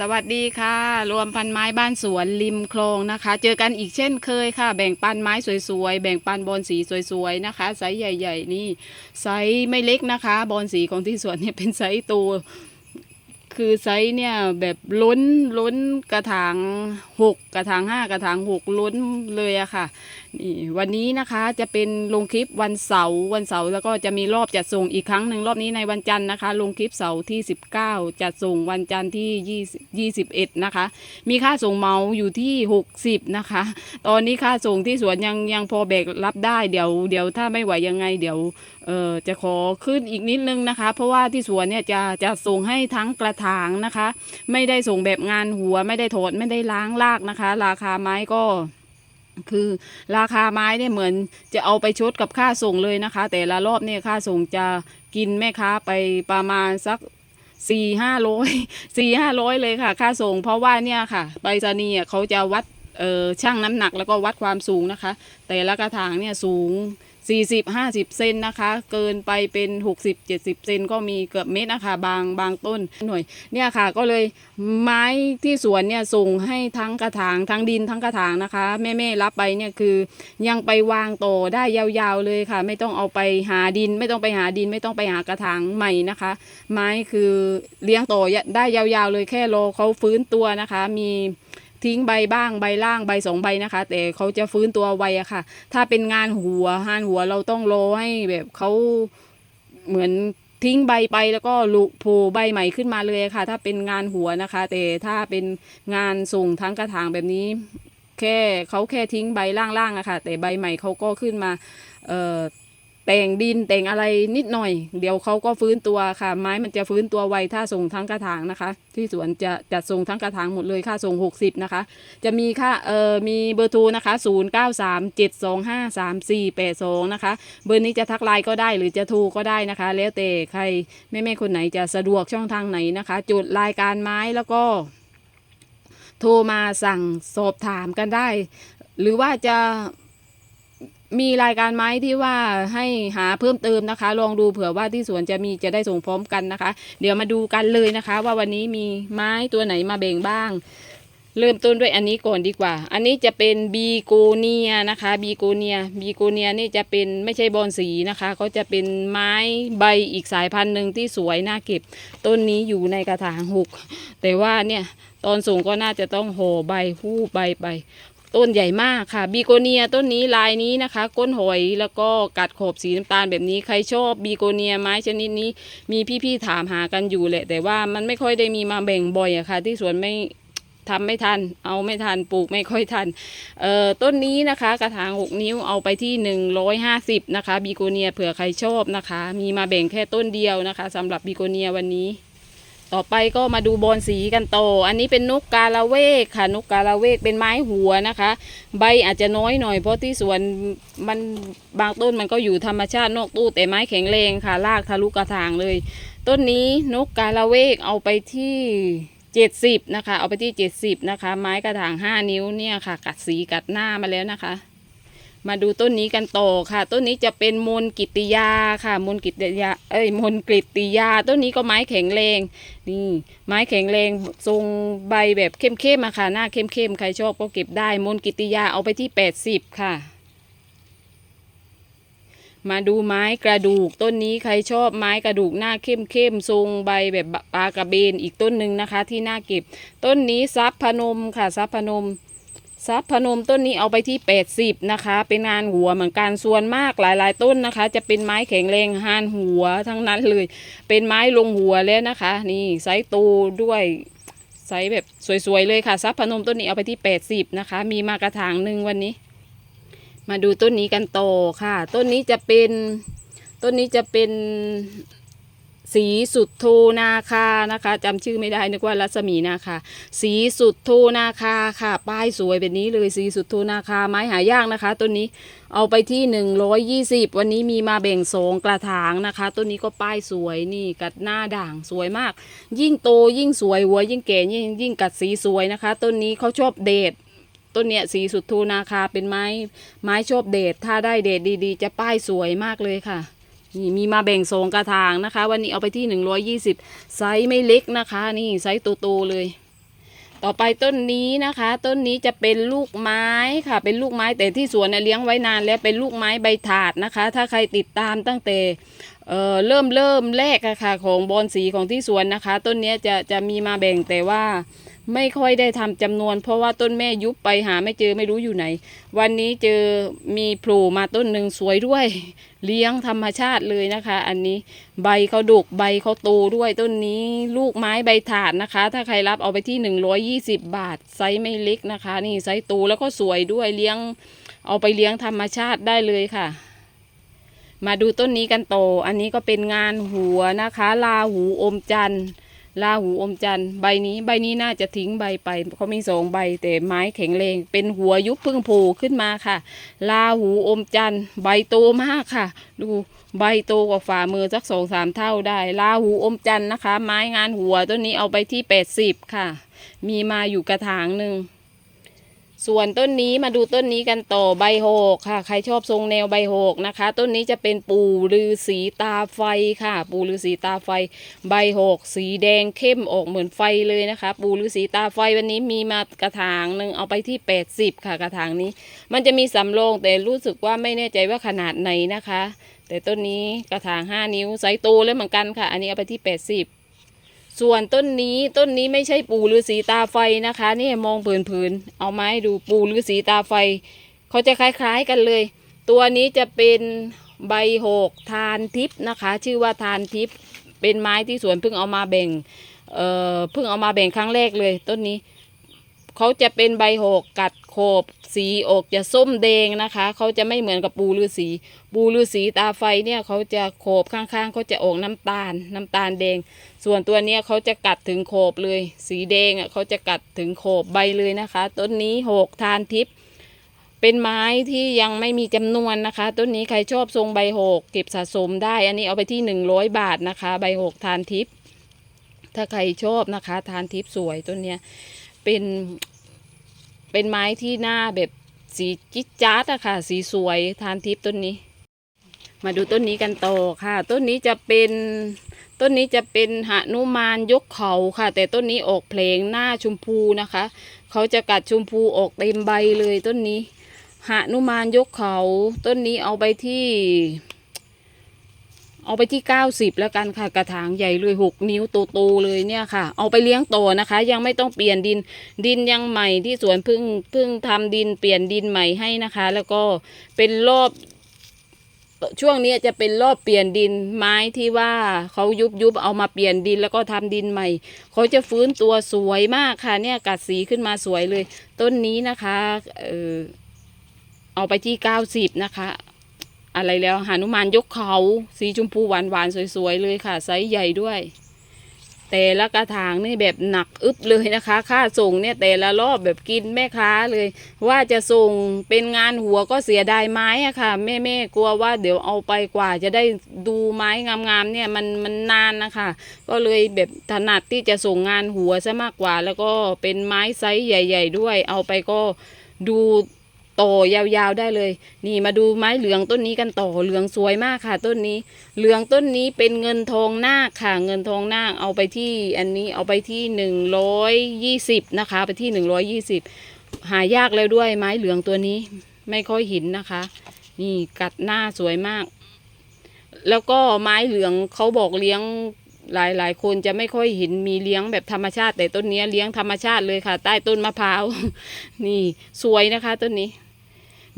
สวัสดีค่ะ รวมพันไม้บ้านสวนริมคลองนะคะ เจอกันอีกเช่นเคยค่ะ แบ่งปันไม้สวยๆ แบ่งปันบอนสีสวยๆนะคะไซส์ใหญ่ ๆ นี่ไซส์ไม่เล็กนะคะ บอนสีของที่สวนเนี่ยเป็นไซส์ตัว คือไซส์เนี่ยแบบล้นล้นกระถางหกกระถางห้ากระถางหกล้นเลยอะค่ะนี่วันนี้นะคะจะเป็นลงคลิปวันเสาร์วันเสาร์แล้วก็จะมีรอบจัดส่งอีกครั้งหนึ่งรอบนี้ในวันจันทร์นะคะ ลงคลิปเสาร์ที่ 19 จัดส่งวันจันทร์ที่ 20 21 นะคะ มีค่าส่งเมาอยู่ที่ 60 นะคะ ตอนนี้ค่าส่งที่สวนยังยังพอแบกรับได้เดี๋ยวเดี๋ยวถ้าไม่ไหวยังไงเดี๋ยว เออจะขอขึ้นอีกนิดนึงนะคะ เพราะว่าที่สวนเนี่ยจะจะส่งให้ทั้งกระถางนะคะ ไม่ได้ส่งแบบงานหัวไม่ได้ถอดไม่ได้ล้างลากนะคะ ราคาไม้ก็คือราคาไม้เนี่ยเหมือนจะเอาไปชดกับค่าส่งเลยนะคะ แต่ละรอบเนี่ยค่าส่งจะกินแม่ค้าไปประมาณสักสี่ห้าร้อยสี่ห้าร้อยเลยค่ะ ค่าส่งเพราะว่าเนี่ยค่ะไปรษณีย์เขาจะวัดเออช่างน้ำหนักแล้วก็วัดความสูงนะคะ แต่ละกระถางเนี่ยสูง 40 50 เซนนะคะ เกินไปเป็น 60 70 เซนก็มีเกือบเมตรนะคะบางบางต้นหน่วยเนี่ยค่ะก็เลยไม้ที่สวนเนี่ยส่งให้ทั้งกระถางทั้งดินทั้งกระถางนะคะ แม่แม่ๆรับไปเนี่ยคือยังไปวางต่อได้ยาวๆเลยค่ะ ไม่ต้องเอาไปหาดิน ไม่ต้องไปหาดิน ไม่ต้องไปหากระถางใหม่นะคะ ไม้คือเลี้ยงต่อได้ยาวๆเลยแค่รอเขาฟื้นตัวนะคะ มี ทิ้งใบบ้างใบล่างใบสองใบนะคะ แต่เขาจะฟื้นตัวไวอะค่ะ ถ้าเป็นงานหัวงานหัวเราต้องรอให้แบบเขาเหมือนทิ้งใบไปแล้วก็ลุโผล่ใบใหม่ขึ้นมาเลยค่ะ ถ้าเป็นงานหัวนะคะ แต่ถ้าเป็นงานส่งทั้งกระถางแบบนี้ แค่เขาแค่ทิ้งใบล่างๆอะค่ะ แต่ใบใหม่เขาก็ขึ้นมา เอ่อ แต่งดินแต่งอะไรนิดหน่อย เดี๋ยวเขาก็ฟื้นตัวค่ะ ไม้มันจะฟื้นตัวไวถ้าส่งทั้งกระถางนะคะ ที่สวนจะจัดส่งทั้งกระถางหมดเลยค่าส่ง 60 นะคะ จะมีค่าเอ่อมีเบอร์โทรนะคะ 0 9 3 7 2 5 3 4 8 2 นะคะ เบอร์นี้จะทักไลน์ก็ได้หรือจะโทรก็ได้นะคะ แล้วแต่ใครแม่ๆคนไหนจะสะดวกช่องทางไหนนะคะ จุดรายการไม้แล้วก็ โทรมาสั่งสอบถามกันได้ หรือว่าจะ มีรายการไม้ที่ว่าให้หาเพิ่มเติมนะคะ ลองดูเผื่อว่าที่สวนจะมีจะได้ส่งพร้อมกันนะคะ เดี๋ยวมาดูกันเลยนะคะ ว่าวันนี้มีไม้ตัวไหนมาแบ่งบ้าง เริ่มต้นด้วยอันนี้ก่อนดีกว่า อันนี้จะเป็นบีโกเนียนะคะบีโกเนียบีโกเนียนี่จะเป็นไม่ใช่บอนสีนะคะเขาจะเป็นไม้ใบอีกสายพันธุ์หนึ่งที่สวยน่าเก็บ ต้นนี้อยู่ในกระถางหกแต่ว่าเนี่ยตอนส่งก็น่าจะต้องห่อใบหู้ใบไป ต้นใหญ่มากค่ะบีโกเนียต้นนี้ลายนี้นะคะ ก้นหอยแล้วก็กัดขอบสีน้ำตาลแบบนี้ใครชอบบีโกเนียไม้ชนิดนี้ มีพี่ๆถามหากันอยู่แหละ แต่ว่ามันไม่ค่อยได้มีมาแบ่งบ่อยอะค่ะ ที่สวนไม่ทำไม่ทัน เอาไม่ทัน ปลูกไม่ค่อยทัน เอ่อ ต้นนี้นะคะ กระถาง 6 นิ้วเอาไปที่ 150 นะคะ บีโกเนียเผื่อใครชอบนะคะ มีมาแบ่งแค่ต้นเดียวนะคะสำหรับบีโกเนียวันนี้ ต่อไปก็มาดูบอนสีกันต่อ อันนี้เป็นนกกาละเวกค่ะ นกกาละเวกเป็นไม้หัวนะคะ ใบอาจจะน้อยหน่อยเพราะที่สวนมันบางต้นมันก็อยู่ธรรมชาตินอกตู้แต่ไม้แข็งแรงค่ะรากทะลุกระถางเลย ต้นนี้นกกาละเวกเอาไปที่เจ็ดสิบนะคะ เอาไปที่เจ็ดสิบนะคะ ไม้กระถางห้านิ้วเนี่ยค่ะ กัดสีกัดหน้ามาแล้วนะคะ มาดูต้นนี้กันต่อค่ะ ต้นนี้จะเป็นมนกิติยาค่ะมนกิติยาเอ้ยมนกิติยา ต้นนี้ก็ไม้แข็งแรงนี่ไม้แข็งแรงทรงใบแบบเข้มๆอะค่ะ หน้าเข้มๆใครชอบก็เก็บได้มนกิตติยาเอาไปที่แปดสิบค่ะ มาดูไม้กระดูก ต้นนี้ใครชอบไม้กระดูกหน้าเข้มๆทรงใบแบบปลากระเบนอีกต้นหนึ่งนะคะ ที่น่าเก็บ ต้นนี้ซับพนมค่ะซับพนม ซับพนมต้นนี้เอาไปที่ 80 นะคะ เป็นงานหัวเหมือนกันส่วนมากหลาย ๆ ต้นนะคะ จะเป็นไม้แข็งแรงหานหัวทั้งนั้นเลย เป็นไม้ลงหัวแล้วนะคะ นี่ไซส์โตด้วยไซส์แบบสวย ๆ เลยค่ะซับพนมต้นนี้เอาไปที่ 80 นะคะ มีมากระถางหนึ่งวันนี้ มาดูต้นนี้กันโตค่ะ ต้นนี้จะเป็นต้นนี้จะเป็น สีสุดโทนาคานะคะจำชื่อไม่ได้นึกว่ารัศมีนาคาสีสุดโทนาคาค่ะ ป้ายสวยแบบนี้เลยสีสุดโทนาคาไม้หายากนะคะต้นนี้เอาไปที่หนึ่งร้อยยี่สิบวันนี้มีมาแบ่งสองกระถางนะคะต้นนี้ก็ป้ายสวยนี่กัดหน้าด่างสวยมาก ยิ่งโตยิ่งสวยหัวยิ่งแก่ยิ่งยิ่งกัดสีสวยนะคะต้นนี้เขาชอบเดทต้นเนี้ยสีสุดโทนาคาเป็นไม้ไม้ชอบเดทถ้าได้เดทดีๆ จะป้ายสวยมากเลยค่ะ นี่มีมาแบ่งสองกระถางนะคะ วันนี้เอาไปที่120ไซส์ไม่เล็กนะคะ นี่ไซส์โตๆเลย ต่อไปต้นนี้นะคะ ต้นนี้จะเป็นลูกไม้ค่ะ เป็นลูกไม้แต่ที่สวนน่ะเลี้ยงไว้นานแล้วเป็นลูกไม้ใบถาดนะคะ ถ้าใครติดตามตั้งแต่เอ่อเริ่มเริ่มแรกอะค่ะ ของบอนสีของที่สวนนะคะ ต้นนี้จะจะมีมาแบ่งแต่ว่า ไม่ค่อยได้ทำจำนวน เพราะว่าต้นแม่ยุบไปหาไม่เจอไม่รู้อยู่ไหน วันนี้เจอมีโผล่มาต้นหนึ่งสวยด้วย เลี้ยงธรรมชาติเลยนะคะ อันนี้ใบเขาดกใบเขาโตด้วยต้นนี้ลูกไม้ใบถาดนะคะ ถ้าใครรับเอาไปที่ 120 บาทไซส์ไม่เล็กนะคะ นี่ไซส์โตแล้วก็สวยด้วยเลี้ยงเอาไปเลี้ยงธรรมชาติได้เลยค่ะมาดูต้นนี้กันโตออันนี้ก็เป็นงานหัวนะคะ ลาหูอมจันทร์ ลาหูอมจันทร์ใบนี้ใบนี้น่าจะทิ้งใบไปเขามีสองใบแต่ไม้แข็งแรงเป็นหัวยุบพึ่งโผล่ขึ้นมาค่ะ ลาหูอมจันทร์ใบโตมากค่ะ ดูใบโตกว่าฝ่ามือสักสองสามเท่าได้ ลาหูอมจันทร์นะคะ ไม้งานหัวต้นนี้เอาไปที่แปดสิบค่ะ มีมาอยู่กระถางหนึ่ง ส่วนต้นนี้มาดูต้นนี้กันต่อใบหกค่ะ ใครชอบทรงแนวใบหกนะคะ ต้นนี้จะเป็นปูฤาษีตาไฟค่ะ ปูฤาษีตาไฟ ใบหกสีแดงเข้มออกเหมือนไฟเลยนะคะ ปูฤาษีตาไฟวันนี้มีมากระถางหนึ่งเอาไปที่ 80 ค่ะกระถางนี้ มันจะมีสำโรงแต่รู้สึกว่าไม่แน่ใจว่าขนาดไหนนะคะ แต่ต้นนี้กระถาง 5 นิ้วไซส์โตแล้วเหมือนกันค่ะ อันนี้เอาไปที่ 80 ส่วนต้นนี้ต้นนี้ไม่ใช่ปูฤาษีตาไฟนะคะ นี่มองเผินๆเอาไม้ดูปูฤาษีตาไฟเขาจะคล้าย ๆกันเลย ตัวนี้จะเป็นใบโหกทานทิพย์นะคะ ชื่อว่าทานทิพย์เป็นไม้ที่สวนเพิ่งเอามาแบ่งเอ่อเพิ่งเอามาแบ่งครั้งแรกเลย ต้นนี้เขาจะเป็นใบโหกกัดโขบสีอกจะส้มแดงนะคะเขาจะไม่เหมือนกับปูฤาษีปูฤาษีตาไฟเนี่ยเขาจะโขบข้างๆเขาจะออกน้ำตาลน้ำตาลแดง ส่วนตัวเนี้ยเขาจะกัดถึงโขบเลย สีแดงอะเขาจะกัดถึงโขบใบเลยนะคะ ต้นนี้หกทานทิพย์เป็นไม้ที่ยังไม่มีจำนวนนะคะ ต้นนี้ใครชอบทรงใบหกเก็บสะสมได้ อันนี้เอาไปที่หนึ่งร้อยบาทนะคะ ใบหกทานทิพย์ถ้าใครชอบนะคะ ทานทิพย์สวยต้นเนี้ยเป็นเป็นไม้ที่หน้าแบบสีจิ๊ดจ๊าดอะค่ะ สีสวยทานทิพย์ต้นนี้ มาดูต้นนี้กันต่อค่ะ ต้นนี้จะเป็น ต้นนี้จะเป็นหนุมานยกเขาค่ะ แต่ต้นนี้ออกเพลงหน้าชมพูนะคะ เขาจะกัดชมพูออกเต็มใบเลยต้นนี้หนุมานยกเขา ต้นนี้เอาไปที่ เอาไปที่เก้าสิบแล้วกันค่ะ กระถางใหญ่เลยหกนิ้วโตๆเลยเนี่ยค่ะ เอาไปเลี้ยงโตนะคะ ยังไม่ต้องเปลี่ยนดินดินยังใหม่ที่สวนเพิ่งเพิ่งทำดินเปลี่ยนดินใหม่ให้นะคะ แล้วก็เป็นรอบ ช่วงนี้จะเป็นรอบเปลี่ยนดินไม้ที่ว่าเขายุบยุบเอามาเปลี่ยนดินแล้วก็ทำดินใหม่เขาจะฟื้นตัวสวยมากค่ะ เนี่ยกัดสีขึ้นมาสวยเลย ต้นนี้นะคะเออเอาไปที่เก้าสิบนะคะ อะไรแล้วหานุมานยกเขา สีชมพูหวานๆสวยๆเลยค่ะไซส์ใหญ่ด้วย แต่ละกระถางนี่แบบหนักอึบเลยนะคะ ค่าส่งเนี่ยแต่ละรอบแบบกินแม่ค้าเลย ว่าจะส่งเป็นงานหัวก็เสียดายไม้อะค่ะ แม่แม่กลัวว่าเดี๋ยวเอาไปกว่าจะได้ดูไม้งามๆเนี่ยมันมันนานนะคะ ก็เลยแบบถนัดที่จะส่งงานหัวซะมากกว่า แล้วก็เป็นไม้ไซส์ใหญ่ ๆ ด้วย เอาไปก็ดู โตยาวๆได้เลย นี่มาดูไม้เหลืองต้นนี้กันต่อเหลืองสวยมากค่ะ ต้นนี้ เหลืองต้นนี้เป็นเงินทองนาคค่ะ เงินทองนาคเอาไปที่อันนี้เอาไปที่หนึ่งร้อยยี่สิบนะคะ ไปที่หนึ่งร้อยยี่สิบหายากแล้วด้วยไม้เหลืองตัวนี้ไม่ค่อยห็นนะคะ นี่กัดหน้าสวยมาก แล้วก็ไม้เหลืองเขาบอกเลี้ยงหลายหลายคนจะไม่ค่อยเห็นมีเลี้ยงแบบธรรมชาติ แต่ต้นนี้เลี้ยงธรรมชาติเลยค่ะ ใต้ต้นมะพร้าว นี่สวยนะคะต้นนี้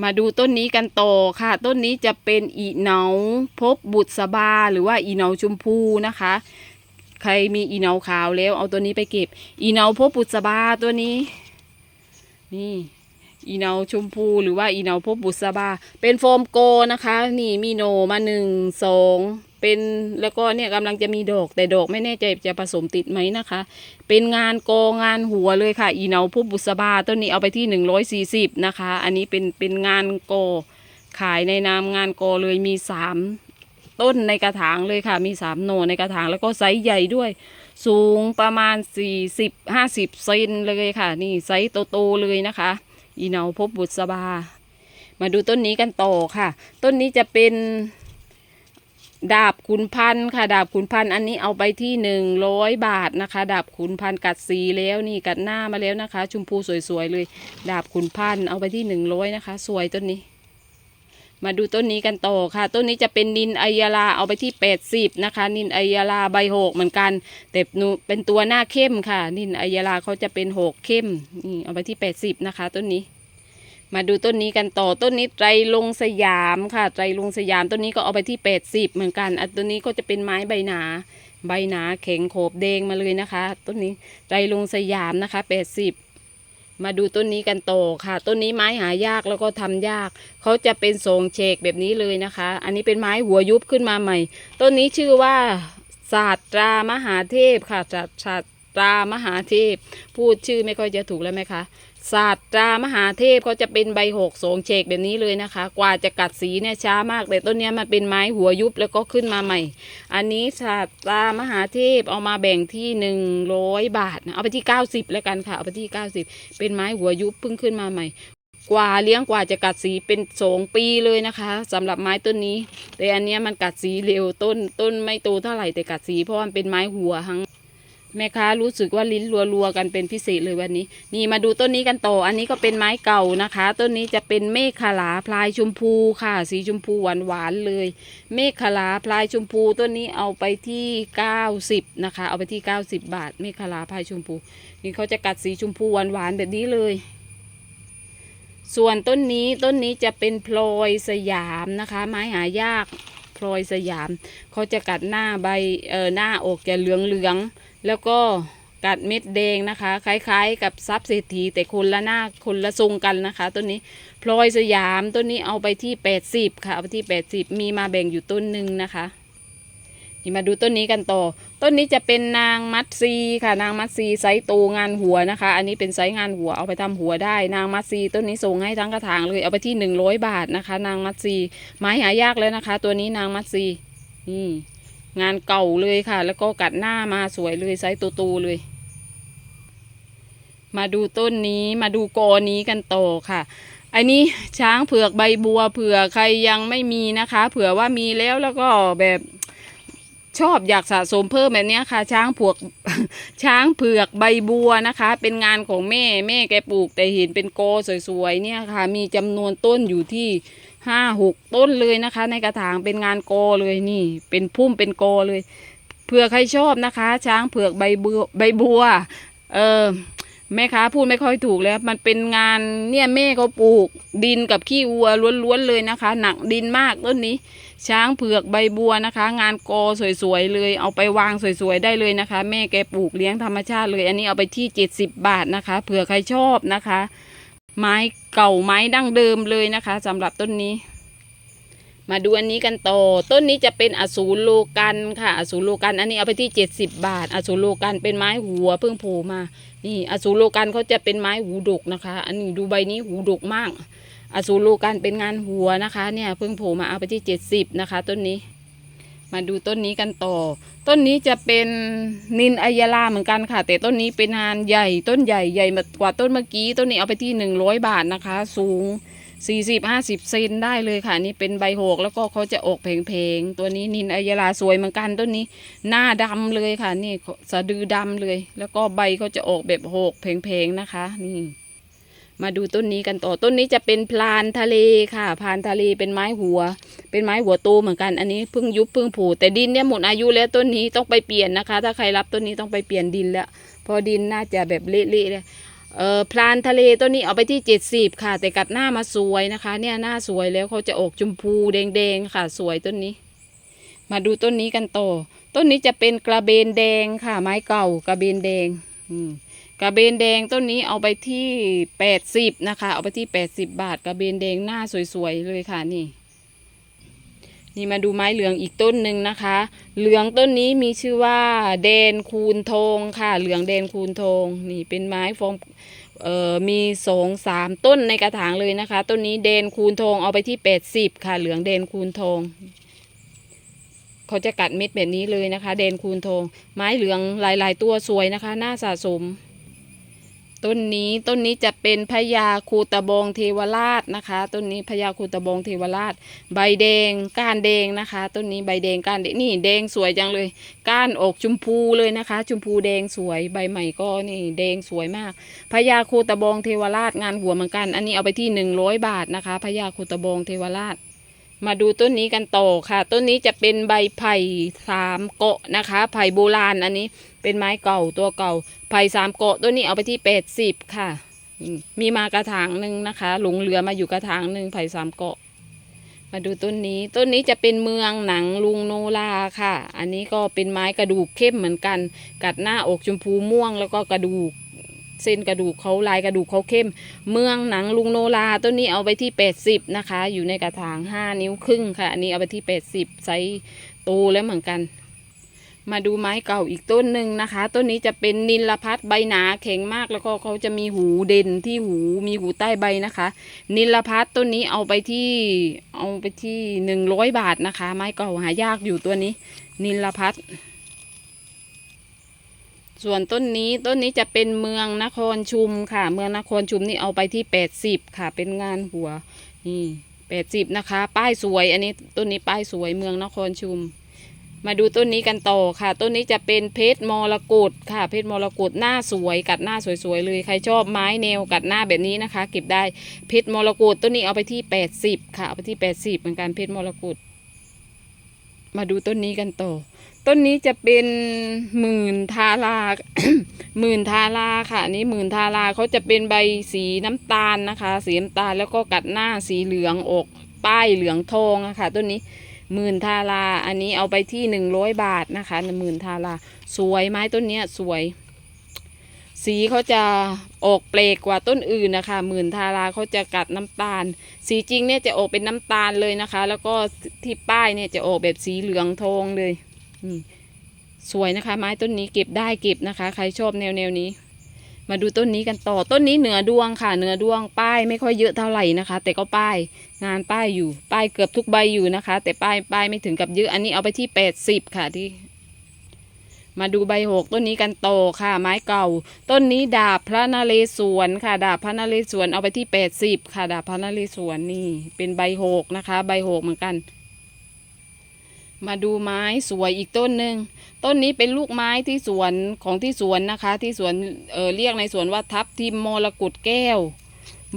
มาดูต้นนี้กันต่อค่ะ ต้นนี้จะเป็นอีเหนาพบบุตรสบาหรือว่าอีเหนาชมพูนะคะ ใครมีอีเหนาขาวแล้ว เอาตัวนี้ไปเก็บ อีเหนาพบบุตรสบาตัวนี้ นี่อีเนาชมพูหรือว่าอีเนาพบบุษบา เป็นโฟมโกนะคะ นี่มีโหนมาหนึ่งสอง เป็นแล้วก็เนี่ยกำลังจะมีดอก แต่ดอกไม่แน่ใจจะผสมติดไหมนะคะ เป็นงานกองานหัวเลยค่ะ อีเหนาพบบุษบาต้นนี้เอาไปที่หนึ่งร้อยสี่สิบนะคะ อันนี้เป็นเป็นงานกอขายในนามงานกอเลยมีสามต้นในกระถางเลยค่ะ มีสามโหนในกระถางแล้วก็ไซส์ใหญ่ด้วย สูงประมาณสี่สิบห้าสิบเซนเลยค่ะ นี่ไซส์โตๆเลยนะคะ อีเหนาพบบุษบา มาดูต้นนี้กันต่อค่ะ ต้นนี้จะเป็น ดาบขุนพันธ์ค่ะ ดาบขุนพันธ์อันนี้เอาไปที่หนึ่งร้อยบาทนะคะ ดาบขุนพันธ์กัดสีแล้วนี่กัดหน้ามาแล้วนะคะ ชมพูสวยๆเลย ดาบขุนพันธ์เอาไปที่หนึ่งร้อยนะคะ สวยต้นนี้ มาดูต้นนี้กันต่อค่ะ ต้นนี้จะเป็นนินไอยาลาเอาไปที่แปดสิบนะคะ นินไอยาลาใบหกเหมือนกันแต่หนูเป็นตัวหน้าเข้มค่ะ นินไอยาลาเขาจะเป็นหกเข้มนี่เอาไปที่แปดสิบนะคะ ต้นนี้ มาดูต้นนี้กันต่อต้นนี้ไตรลงสยามค่ะ ไตรลงสยามต้นนี้ก็เอาไปที่แปดสิบเหมือนกันอันต้นนี้ก็จะเป็นไม้ใบหนา ใบหนาแข็งโขบแดงมาเลยนะคะต้นนี้ไตรลงสยามนะคะแปดสิบมาดูต้นนี้กันต่อค่ะ ต้นนี้ไม้หายากแล้วก็ทำยากเขาจะเป็นทรงเฉกแบบนี้เลยนะคะ อันนี้เป็นไม้หัวยุบขึ้นมาใหม่ ต้นนี้ชื่อว่าศาสตรามหาเทพค่ะศาสตรามหาเทพ พูดชื่อไม่ค่อยจะถูกแล้วไหมคะ ศาสตรามหาเทพเขาจะเป็นใบหกโสงเฉกแบบนี้เลยนะคะ กว่าจะกัดสีเนี่ยช้ามากแต่ต้นนี้มันเป็นไม้หัวยุบแล้วก็ขึ้นมาใหม่ อันนี้ศาสตรามหาเทพเอามาแบ่งที่หนึ่งร้อยบาทนะเอาไปที่เก้าสิบแล้วกันค่ะเอาไปที่เก้าสิบเป็นไม้หัวยุบเพิ่งขึ้นมาใหม่ กว่าเลี้ยงกว่าจะกัดสีเป็นสองปีเลยนะคะสำหรับไม้ต้นนี้ แต่อันนี้มันกัดสีเร็วต้นต้นไม่โตเท่าไหร่แต่กัดสีเพราะมันเป็นไม้หัวทั้ง แม่ค้ารู้สึกว่าลิ้นรัวๆกันเป็นพิเศษเลยวันนี้ นี่มาดูต้นนี้กันต่อ อันนี้ก็เป็นไม้เก่านะคะ ต้นนี้จะเป็นเมฆขลาพลายชมพูค่ะ สีชมพูหวานๆเลย เมฆขลาพลายชมพูต้นนี้เอาไปที่ 90 นะคะ เอาไปที่ 90 บาท เมฆขลาพลายชมพู นี่เขาจะกัดสีชมพูหวานๆแบบนี้เลย ส่วนต้นนี้ต้นนี้จะเป็นพลอยสยามนะคะ ไม้หายากพลอยสยามเขาจะกัดหน้าใบเอ่อหน้าอกจะเหลืองๆ แล้วก็กัดเม็ดแดงนะคะ คล้ายๆ กับซับเศรษฐีแต่คนละหน้าคนละทรงกันนะคะต้นนี้พลอยสยามต้นนี้เอาไปที่ 80 ค่ะ เอาไปที่ 80 มีมาแบ่งอยู่ต้นหนึ่งนะคะนี่มาดูต้นนี้กันต่อ ต้นนี้จะเป็นนางมัดซีค่ะ นางมัดซีไซส์โตงานหัวนะคะ อันนี้เป็นไซส์งานหัวเอาไปทำหัวได้ นางมัดซีต้นนี้ส่งให้ทั้งกระถางเลยเอาไปที่ 100 บาทนะคะ นางมัดซีไม้หายากแล้วนะคะ ตัวนี้นางมัดซีนี่ งานเก่าเลยค่ะ แล้วก็กัดหน้ามาสวยเลยไซส์โตๆเลย มาดูต้นนี้มาดูกอนี้กันต่อค่ะอันนี้ช้างเผือกใบบัวเผื่อใครยังไม่มีนะคะ เผื่อว่ามีแล้วแล้วก็แบบ ชอบอยากสะสมเพิ่มแบบนี้ค่ะ ช้างเผือกช้างเผือกใบบัวนะคะ เป็นงานของแม่แม่แกปลูกแต่เห็นเป็นโกสวยๆเนี่ยค่ะ มีจำนวนต้นอยู่ที่ห้าหกต้นเลยนะคะ ในกระถางเป็นงานโกเลยนี่ เป็นพุ่มเป็นโกเลยเผื่อใครชอบนะคะ ช้างเผือกใบบัวใบบัว เออ แม่ค้าพูดไม่ค่อยถูกแล้ว มันเป็นงานเนี่ยแม่เขาปลูก ดินกับขี้วัวล้วนๆเลยนะคะ หนักดินมากต้นนี้ ช้างเผือกใบบัวนะคะ งานโกอสวยๆเลยเอาไปวางสวยๆได้เลยนะคะ แม่แกปลูกเลี้ยงธรรมชาติเลย อันนี้เอาไปที่เจ็ดสิบบาทนะคะ เผื่อใครชอบนะคะ ไม้เก่าไม้ดั้งเดิมเลยนะคะสำหรับต้นนี้ มาดูอันนี้กันต่อ ต้นนี้จะเป็นอสูรโลกันค่ะ อสูรโลกัน อันนี้เอาไปที่เจ็ดสิบบาท อสูรโลกันเป็นไม้หัวเพิ่งโผล่มา นี่อสูรโลกันเขาจะเป็นไม้หูดกนะคะ อันนี้ดูใบนี้หูดกมาก อสูรโลกันเป็นงานหัวนะคะ เนี่ยเพิ่งโผล่มาเอาไปที่เจ็ดสิบนะคะ ต้นนี้ มาดูต้นนี้กันต่อ ต้นนี้จะเป็นนินอัยลาเหมือนกันค่ะ แต่ต้นนี้เป็นงานใหญ่ ต้นใหญ่ใหญ่กว่าต้นเมื่อกี้ ต้นนี้เอาไปที่หนึ่งร้อยบาทนะคะ สูง สี่สิบห้าสิบเซนได้เลยค่ะ นี่เป็นใบโหกแล้วก็เขาจะออกเพลงๆ ตัวนี้นินอัยลาสวยเหมือนกันต้นนี้ หน้าดำเลยค่ะ นี่สะดือดำเลย แล้วก็ใบเขาจะออกแบบโหกเพลงๆนะคะ นี่ มาดูต้นนี้กันต่อต้นนี้จะเป็นพลานทะเลค่ะพลานทะเลเป็นไม้หัว เป็นไม้หัวโตเหมือนกัน อันนี้เพิ่งยุบเพิ่งผูแต่ดินเนี่ยหมดอายุแล้วต้นนี้ต้องไปเปลี่ยนนะคะ ถ้าใครรับต้นนี้ต้องไปเปลี่ยนดินแล้ว พอดินน่าจะแบบเละๆเลย เอ่อพลานทะเลต้นนี้เอาไปที่เจ็ดสิบค่ะ แต่กัดหน้ามาสวยนะคะ เนี่ยหน้าสวยแล้วเขาจะออกชมพูแดงๆค่ะ สวยต้นนี้ มาดูต้นนี้กันต่อต้นนี้จะเป็นกระเบนแดงค่ะ ไม้เก่ากระเบนแดง อืมกระเบนแดงต้นนี้เอาไปที่แปดสิบนะคะ เอาไปที่แปดสิบบาทกระเบนแดงหน้าสวยๆเลยค่ะนี่ นี่มาดูไม้เหลืองอีกต้นหนึ่งนะคะ เหลืองต้นนี้มีชื่อว่าแดนคูนทองค่ะ เหลืองแดนคูนทองนี่เป็นไม้ฟอร์มเอ่อมีสองสามต้นในกระถางเลยนะคะ ต้นนี้แดนคูนทองเอาไปที่แปดสิบค่ะ เหลืองแดนคูนทองเขาจะกัดเม็ดแบบนี้เลยนะคะแดนคูนทองไม้เหลืองหลาย ๆ ตัวสวยนะคะ น่าสะสม ต้นนี้ต้นนี้จะเป็นพญาคูตะบองเทวราชนะคะต้นนี้พญาคูตะบองเทวราช ใบแดงก้านแดงนะคะต้นนี้ใบแดงก้านแดงนี่แดงสวยจังเลย ก้านออกชมพูเลยนะคะ ชมพูแดงสวยใบใหม่ก็นี่แดงสวยมากพญาคูตะบองเทวราชงานหัวเหมือนกัน อันนี้เอาไปที่หนึ่งร้อยบาทนะคะพญาคูตะบองเทวราชมาดูต้นนี้กันต่อค่ะ ต้นนี้จะเป็นใบไผ่สามเกาะนะคะ ไผ่โบราณอันนี้ เป็นไม้เก่าตัวเก่า ไผ่สามเกาะต้นนี้เอาไปที่แปดสิบค่ะ มีมากระถางหนึ่งนะคะ หลงเหลือมาอยู่กระถางหนึ่งไผ่สามเกาะมาดูต้นนี้ ต้นนี้จะเป็นเมืองหนังลุงโนราค่ะ อันนี้ก็เป็นไม้กระดูกเข้มเหมือนกัน กัดหน้าอกชมพูม่วงแล้วก็กระดูกเส้นกระดูกเขาลายกระดูกเขาเข้ม เมืองหนังลุงโนราต้นนี้เอาไปที่ 80 นะคะ อยู่ในกระถาง 5 นิ้วครึ่งค่ะ อันนี้เอาไปที่ 80 ไซส์โตแล้วเหมือนกัน มาดูไม้เก่าอีกต้นหนึ่งนะคะ ต้นนี้จะเป็นนิลพัทใบหนาแข็งมากแล้วก็เขาจะมีหูเด่นที่หูมีหูใต้ใบนะคะ นิลพัทต้นนี้เอาไปที่เอาไปที่หนึ่งร้อยบาทนะคะ ไม้เก่าหายากอยู่ตัวนี้ นิลพัทส่วนต้นนี้ต้นนี้จะเป็นเมืองนครชุมค่ะ เมืองนครชุมนี่เอาไปที่แปดสิบค่ะ เป็นงานหัวนี่แปดสิบนะคะ ป้ายสวย อันนี้ต้นนี้ป้ายสวยเมืองนครชุม มาดูต้นนี้กันต่อค่ะ ต้นนี้จะเป็นเพชรมรกตค่ะ เพชรมรกตหน้าสวย กัดหน้าสวยๆเลยใครชอบไม้แนวกัดหน้าแบบนี้นะคะ เก็บได้เพชรมรกตต้นนี้เอาไปที่ 80 ค่ะเอาไปที่ 80 เหมือนกันเพชรมรกตมาดูต้นนี้กันต่อ ต้นนี้จะเป็นหมื่นทาราหมื่นทาราค่ะนี้หมื่นทาราเขาจะเป็นใบสีน้ำตาลนะคะ สีน้ำตาลแล้วก็กัดหน้าสีเหลืองออกป้ายเหลืองทองอะค่ะต้นนี้ หมื่นทาราอันนี้เอาไปที่หนึ่งร้อยบาทนะคะหมื่นทาราสวยไม้ต้นเนี้ยสวย สีเขาจะออกเปลกกว่าต้นอื่นนะคะหมื่นทาราเขาจะกัดน้ำตาล สีจริงเนี่ยจะออกเป็นน้ำตาลเลยนะคะ แล้วก็ที่ป้ายเนี่ยจะออกแบบสีเหลืองทองเลยนี่สวยนะคะ ไม้ต้นนี้เก็บได้เก็บนะคะ ใครชอบแนวแนวนี้ มาดูต้นนี้กันต่อต้นนี้เหนือดวงค่ะเหนือดวงป้ายไม่ค่อยเยอะเท่าไหร่นะคะ แต่ก็ป้าย งานป้ายอยู่ ป้ายเกือบทุกใบอยู่นะคะ แต่ป้ายป้ายไม่ถึงกับเยอะ อันนี้เอาไปที่แปดสิบค่ะที่ มาดูใบหกต้นนี้กันโตค่ะ ไม้เก่า ต้นนี้ดาบพระนเรศวรค่ะ ดาบพระนเรศวรเอาไปที่แปดสิบค่ะ ดาบพระนเรศวรนี่ เป็นใบหกนะคะ ใบหกเหมือนกัน มาดูไม้สวยอีกต้นหนึ่งต้นนี้เป็นลูกไม้ที่สวนของที่สวนนะคะ ที่สวนเออเรียกในสวนว่าทับทิมมรกตแก้ว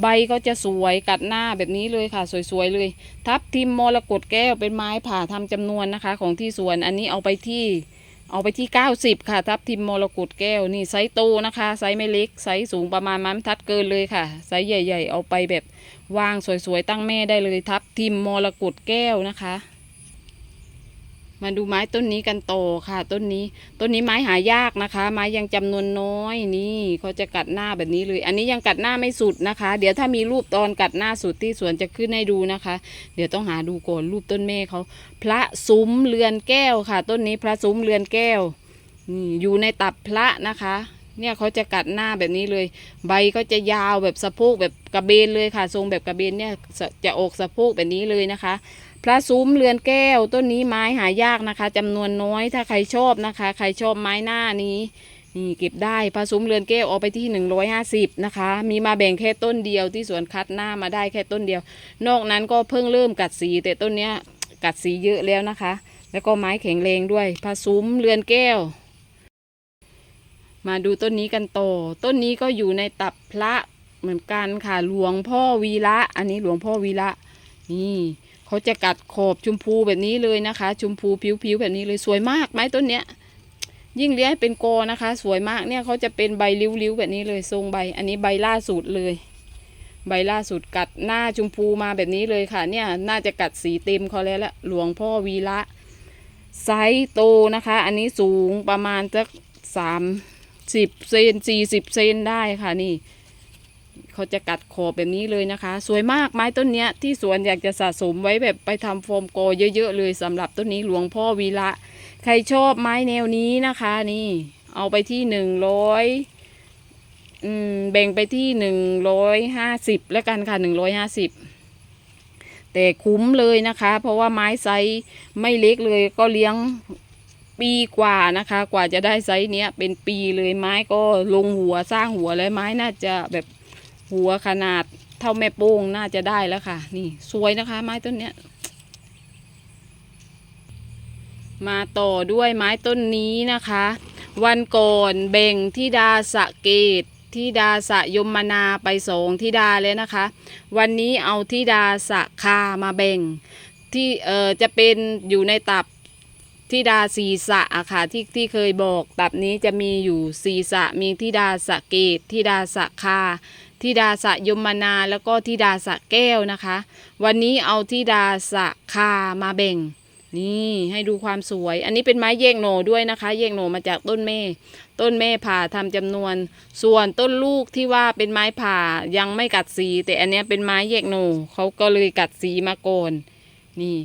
ใบก็จะสวยกัดหน้าแบบนี้เลยค่ะ สวยๆเลย ทับทิมมรกตแก้วเป็นไม้ผ่าทำจำนวนนะคะ ของที่สวนอันนี้เอาไปที่เอาไปที่ 90 ค่ะ ทับทิมมรกตแก้วนี่ไซส์โตนะคะ ไซส์ไม่เล็ก ไซส์สูงประมาณไม้บรรทัดเกินเลยค่ะ ไซส์ใหญ่ ๆ เอาไปแบบวางสวยๆตั้งแม่ได้เลยทับทิมมรกตแก้วนะคะ มาดูไม้ต้นนี้กันโตอค่ะ ต้นนี้ต้นนี้ไม้หายากนะคะ ไม้ยังจำนวนน้อยนี่เขาจะกัดหน้าแบบนี้เลย อันนี้ยังกัดหน้าไม่สุดนะคะ เดี๋ยวถ้ามีรูปตอนกัดหน้าสุดที่สวนจะขึ้นให้ดูนะคะ เดี๋ยวต้องหาดูก่อนรูปต้นเมฆเขาพระซุ้มเรือนแก้วค่ะ ต้นนี้พระซุ้มเรือนแก้วนี่อยู่ในตับพระนะคะเนี่ยเขาจะกัดหน้าแบบนี้เลย ใบก็จะยาวแบบสะโพกแบบกระเบนเลยค่ะ ทรงแบบกระเบนเนี่ยจะจะออกสะโพกแบบนี้เลยนะคะ พระซุ้มเรือนแก้วต้นนี้ไม้หายากนะคะจำนวนน้อยถ้าใครชอบนะคะ ใครชอบไม้หน้านี้นี่เก็บได้พระซุ้มเรือนแก้วเอาไปที่หนึ่งร้อยห้าสิบนะคะ มีมาแบ่งแค่ต้นเดียวที่สวนคัดหน้ามาได้แค่ต้นเดียว นอกนั้นก็เพิ่งเริ่มกัดสี แต่ต้นเนี้ยกัดสีเยอะแล้วนะคะ แล้วก็ไม้แข็งแรงด้วยพระซุ้มเรือนแก้ว มาดูต้นนี้กันต่อต้นนี้ก็อยู่ในตับพระเหมือนกันค่ะหลวงพ่อวีระ อันนี้หลวงพ่อวีระ นี่เขาจะกัดขอบชมพูแบบนี้เลยนะคะ ชมพูผิวๆแบบนี้เลยสวยมากไหมต้นเนี้ย ยิ่งเลี้ยงเป็นโกนะคะ สวยมากเนี่ยเขาจะเป็นใบริ้วๆแบบนี้เลยทรงใบ อันนี้ใบล่าสุดเลย ใบล่าสุดกัดหน้าชมพูมาแบบนี้เลยค่ะ เนี่ยน่าจะกัดสีเต็มเขาแล้วละหลวงพ่อวีระไซส์โตนะคะ อันนี้สูงประมาณสักสามสิบเซนสี่สิบเซนได้ค่ะนี่ เขาจะกัดขอบแบบนี้เลยนะคะ สวยมากไม้ต้นเนี้ยที่สวนอยากจะสะสมไว้แบบไปทำโฟมโกเยอะๆเลยสำหรับต้นนี้หลวงพ่อวีระ ใครชอบไม้แนวนี้นะคะ นี่ เอาไปที่หนึ่งร้อยอืมแบ่งไปที่หนึ่งร้อยห้าสิบแล้วกันค่ะหนึ่งร้อยห้าสิบแต่คุ้มเลยนะคะ เพราะว่าไม้ไซส์ไม่เล็กเลยก็เลี้ยงปีกว่านะคะ กว่าจะได้ไซส์เนี้ยเป็นปีเลยไม้ก็ลงหัวสร้างหัวแล้วไม้น่าจะแบบ หัวขนาดเท่าแม่โป้งน่าจะได้แล้วค่ะ นี่สวยนะคะ ไม้ต้นเนี้ย มาต่อด้วยไม้ต้นนี้นะคะ วันก่อนเบ่งที่ดาสะเกตที่ดาสะยมนาไปสองที่ดาเลยนะคะ วันนี้เอาที่ดาสะคามาแบ่ง ที่เออจะเป็นอยู่ในตับที่ดาศีสะอะค่ะที่ที่เคยบอกตับนี้จะมีอยู่ศีสะมีที่ดาสะเกตที่ดาสะคา ที่ดาสะยมนาแล้วก็ที่ดาสะแก้วนะคะ วันนี้เอาที่ดาสะคามาแบ่ง นี่ให้ดูความสวย อันนี้เป็นไม้แยกโหนด้วยนะคะแยกโหนมาจากต้นเม่ ต้นเม่ผ่าทำจำนวน ส่วนต้นลูกที่ว่าเป็นไม้ผ่ายังไม่กัดสี แต่อันนี้เป็นไม้แยกโหนเขาก็เลยกัดสีมาก่อนนี่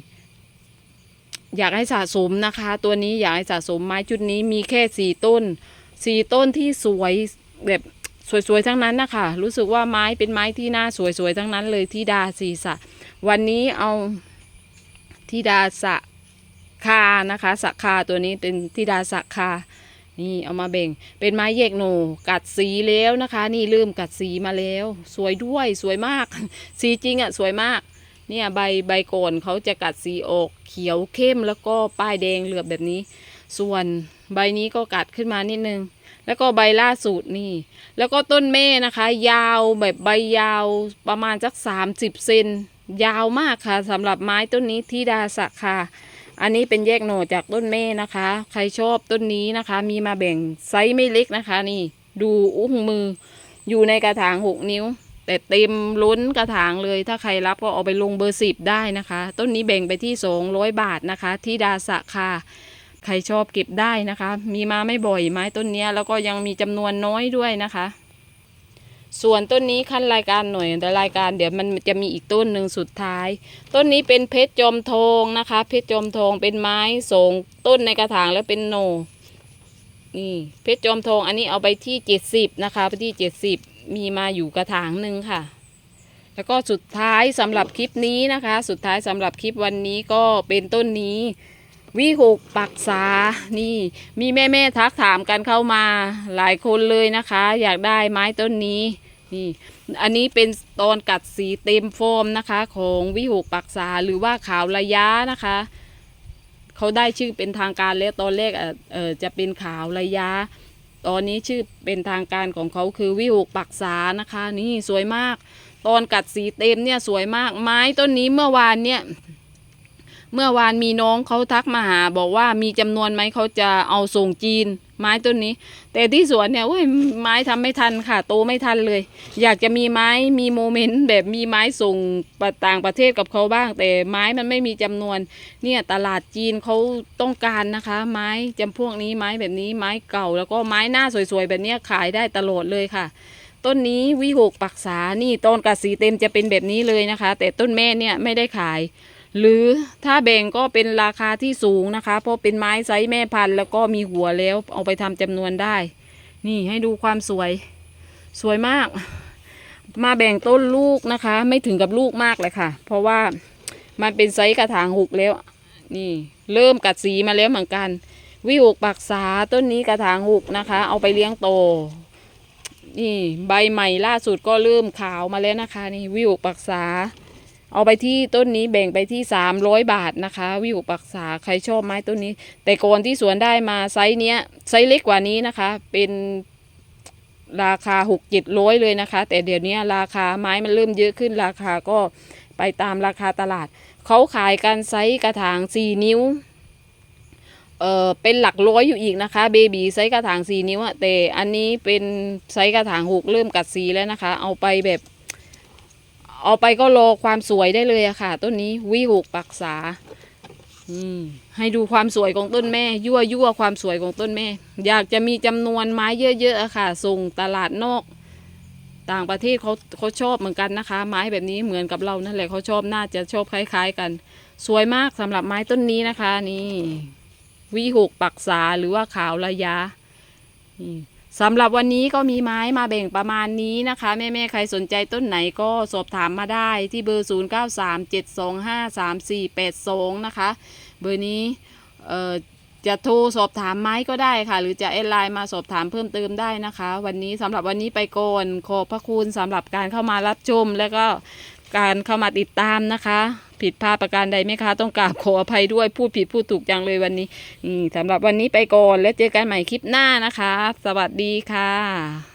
อยากให้สะสมนะคะ ตัวนี้อยากให้สะสมไม้ชุดนี้มีแค่สี่ต้นสี่ต้นที่สวยแบบ สวยๆทั้งนั้นนะคะรู้สึกว่าไม้เป็นไม้ที่น่าสวยๆทั้งนั้นเลยที่ดาศีสะ วันนี้เอาที่ดาสะคานะคะสักคาตัวนี้เป็นธิดาสักคานี่เอามาแบ่งเป็นไม้แยกโหนกัดสีแล้วนะคะ นี่เริ่มกัดสีมาแล้ว สวยด้วยสวยมาก สีจริงอะ่ะสวยมาก เนี่ยใบใบโกนเขาจะกัดสีออกเขียวเข้มแล้วก็ป้ายแดงเหลือบแบบนี้ ส่วนใบนี้ก็กัดขึ้นมานิดนึง แล้วก็ใบล่าสุดนี่ แล้วก็ต้นเม่นะคะ ยาวแบบใบยาวประมาณสักสามสิบเซนยาวมากค่ะสำหรับไม้ต้นนี้ที่ดาสักคาอันนี้เป็นแยกโหน่จากต้นเม่นะคะ ใครชอบต้นนี้นะคะ มีมาแบ่งไซส์ไม่เล็กนะคะ นี่ดูอุ้งมือ อยู่ในกระถางหกนิ้ว แต่เต็มล้นกระถางเลย ถ้าใครรับก็เอาไปลงเบอร์สิบได้นะคะ ต้นนี้แบ่งไปที่สองร้อยบาทนะคะ ที่ดาสะคา ใครชอบเก็บได้นะคะ มีมาไม่บ่อยไม้ต้นนี้แล้วก็ยังมีจำนวนน้อยด้วยนะคะ ส่วนต้นนี้ขั้นรายการหน่อยแต่รายการเดี๋ยวมันจะมีอีกต้นหนึ่งสุดท้าย ต้นนี้เป็นเพชรจอมทองนะคะ เพชรจอมทองเป็นไม้สงต้นในกระถางแล้วเป็นโหนนี่เพชรจอมทองอันนี้เอาไปที่เจ็ดสิบนะคะไปที่เจ็ดสิบมีมาอยู่กระถางหนึ่งค่ะ แล้วก็สุดท้ายสำหรับคลิปนี้นะคะ สุดท้ายสำหรับคลิปวันนี้ก็เป็นต้นนี้ วิหกปักษา นี่มีแม่แม่ๆทักถามกันเข้ามาหลายคนเลยนะคะ อยากได้ไม้ต้นนี้ นี่ อันนี้เป็นตอนกัดสีเต็มโฟมนะคะ ของวิหกปักษาหรือว่าขาวระยะนะคะ เขาได้ชื่อเป็นทางการแล้วตอนแรกเอ่อเออจะเป็นขาวระยะ ตอนนี้ชื่อเป็นทางการของเขาคือวิหกปักษานะคะ นี่สวยมาก ตอนกัดสีเต็มเนี่ยสวยมาก ไม้ต้นนี้เมื่อวานเนี่ย เมื่อวานมีน้องเขาทักมาหา บอกว่ามีจำนวนไหมเขาจะเอาส่งจีน ไม้ต้นนี้ แต่ที่สวนเนี่ยโอ้ยไม้ทำไม่ทันค่ะ โตไม่ทันเลย อยากจะมีไม้มีโมเมนต์แบบมีไม้ส่งต่างประเทศกับเขาบ้าง แต่ไม้มันไม่มีจำนวน เนี่ยตลาดจีนเขาต้องการนะคะ ไม้จำพวกนี้ไม้แบบนี้ไม้เก่า แล้วก็ไม้หน้าสวยๆ แบบนี้ขายได้ตลอดเลยค่ะต้นนี้วิหกปักษานี่ต้นกัดสีเต็มจะเป็นแบบนี้เลยนะคะ แต่ต้นแม่เนี่ยไม่ได้ขาย หรือถ้าแบ่งก็เป็นราคาที่สูงนะคะ เพราะเป็นไม้ไซส์แม่พันธุ์แล้วก็มีหัวแล้วเอาไปทำจำนวนได้ นี่ให้ดูความสวย สวยมาก มาแบ่งต้นลูกนะคะ ไม่ถึงกับลูกมากเลยค่ะ เพราะว่ามันเป็นไซส์กระถางหุกแล้ว นี่เริ่มกัดสีมาแล้วเหมือนกัน วิหกปักษาต้นนี้กระถางหุกนะคะ เอาไปเลี้ยงโต นี่ใบใหม่ล่าสุดก็เริ่มขาวมาแล้วนะคะ นี่วิวปักษา เอาไปที่ต้นนี้แบ่งไปที่สามร้อยบาทนะคะ วิวปักษาใครชอบไม้ต้นนี้ แต่ก่อนที่สวนได้มาไซส์เนี้ยไซส์เล็กกว่านี้นะคะ เป็นราคาหกเจ็ดร้อยเลยนะคะ แต่เดี๋ยวนี้ราคาไม้มันเริ่มเยอะขึ้นราคาก็ไปตามราคาตลาด เขาขายกันไซส์กระถางสี่นิ้วเออเป็นหลักร้อยอยู่อีกนะคะเบบีไซส์กระถางสี่นิ้วอะแต่อันนี้เป็นไซส์กระถางหกเริ่มกัดสีแล้วนะคะ เอาไปแบบ เอาไปก็รอความสวยได้เลยอะค่ะ ต้นนี้วิหกปักษาให้ดูความสวยของต้นแม่ ยั่วยั่วความสวยของต้นแม่ อยากจะมีจำนวนไม้เยอะๆอะค่ะ ส่งตลาดนอก ต่างประเทศเขาเขาชอบเหมือนกันนะคะ ไม้แบบนี้เหมือนกับเรานั่นแหละเขาชอบน่าจะชอบคล้าย ๆ กัน สวยมากสำหรับไม้ต้นนี้นะคะ นี่วิหกปักษาหรือว่าขาวระยะนี่ สำหรับวันนี้ก็มีไม้มาแบ่งประมาณนี้นะคะ แม่ ๆ ใครสนใจต้นไหนก็สอบถามมาได้ที่เบอร์ 0 9 3 7 2 5 3 4 8 2 นะคะ เบอร์นี้จะโทรสอบถามไม้ก็ได้ค่ะ หรือจะแอดไลน์มาสอบถามเพิ่มเติมได้นะคะ วันนี้สำหรับวันนี้ไปก่อนขอบพระคุณสำหรับการเข้ามารับชม และก็การเข้ามาติดตามนะคะ ผิดพลาดประการใดไหมคะ ต้องกราบขออภัยด้วยพูดผิดพูดถูกอย่างเลยวันนี้นี่สำหรับวันนี้ไปก่อนแล้วเจอกันใหม่คลิปหน้านะคะ สวัสดีค่ะ